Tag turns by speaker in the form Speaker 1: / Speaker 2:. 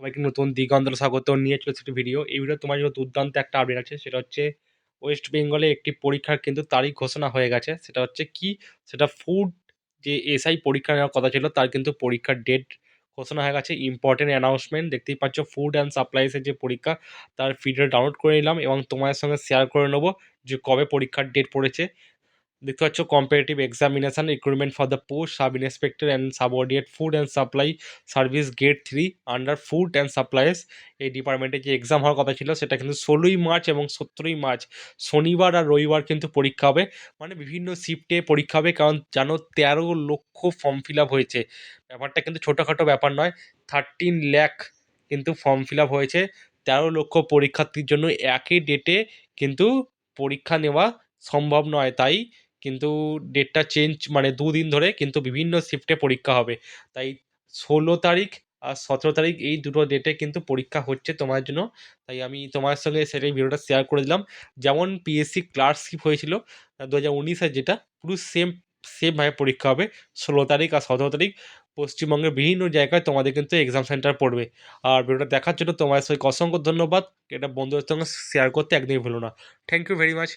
Speaker 1: সবাইকে নতুন দিগন্তরে স্বাগত নিয়ে চলেছে একটি ভিডিও এই ভিডিও তোমার জন্য দুর্দান্ত একটা আপডেট আছে। সেটা হচ্ছে ওয়েস্ট বেঙ্গলে একটি পরীক্ষার কিন্তু তারিখ ঘোষণা হয়ে গেছে। সেটা হচ্ছে কি? সেটা ফুড যে এসআই পরীক্ষা নেওয়ার কথা ছিল, তার কিন্তু পরীক্ষার ডেট ঘোষণা হয়ে গেছে। ইম্পর্টেন্ট অ্যানাউন্সমেন্ট দেখতেই পাচ্ছ ফুড অ্যান্ড সাপ্লাইসের যে পরীক্ষা, তার ফিডার ডাউনলোড করে নিলাম এবং তোমার সঙ্গে শেয়ার করে নেব যে কবে পরীক্ষার ডেট পড়েছে। দেখতে পাচ্ছ comparative examination recruitment for the post sub inspector and subordinate food and supply service grade three under food and supplies এই ডিপার্টমেন্টে যে এক্সাম হওয়ার কথা ছিল, সেটা কিন্তু ষোলোই মার্চ এবং সতেরোই মার্চ। শনিবার আর রবিবার কিন্তু পরীক্ষা হবে। মানে বিভিন্ন শিফটে পরীক্ষা হবে, কারণ জানো তেরো লক্ষ ফর্ম ফিল আপ হয়েছে। ব্যাপারটা কিন্তু ছোটোখাটো ব্যাপার নয়। থার্টিন ল্যাখ কিন্তু ফর্ম ফিল আপ হয়েছে। তেরো লক্ষ পরীক্ষার্থীর জন্য একই ডেটে কিন্তু পরীক্ষা নেওয়া সম্ভব নয়। তাই কিন্তু ডেটটা চেঞ্জ মানে দুদিন ধরে কিন্তু বিভিন্ন শিফটে পরীক্ষা হবে। তাই ষোলো তারিখ আর সতেরো তারিখ এই দুটো ডেটে কিন্তু পরীক্ষা হচ্ছে তোমার জন্য। তাই আমি তোমার সঙ্গে সেটাই ভিডিওটা শেয়ার করে দিলাম। যেমন পিএসসি ক্লার্কশিপ হয়েছিল দু হাজার উনিশের যেটা, পুরো সেম সেমভাবে পরীক্ষা হবে। ষোলো তারিখ আর সতেরো তারিখ পশ্চিমবঙ্গের বিভিন্ন জায়গায় তোমাদের কিন্তু এক্সাম সেন্টার পড়বে। আর ভিডিওটা দেখার জন্য তোমার সঙ্গে অসংখ্য ধন্যবাদ। এটা বন্ধুদের সঙ্গে শেয়ার করতে একদমই ভুলো না। Thank you very much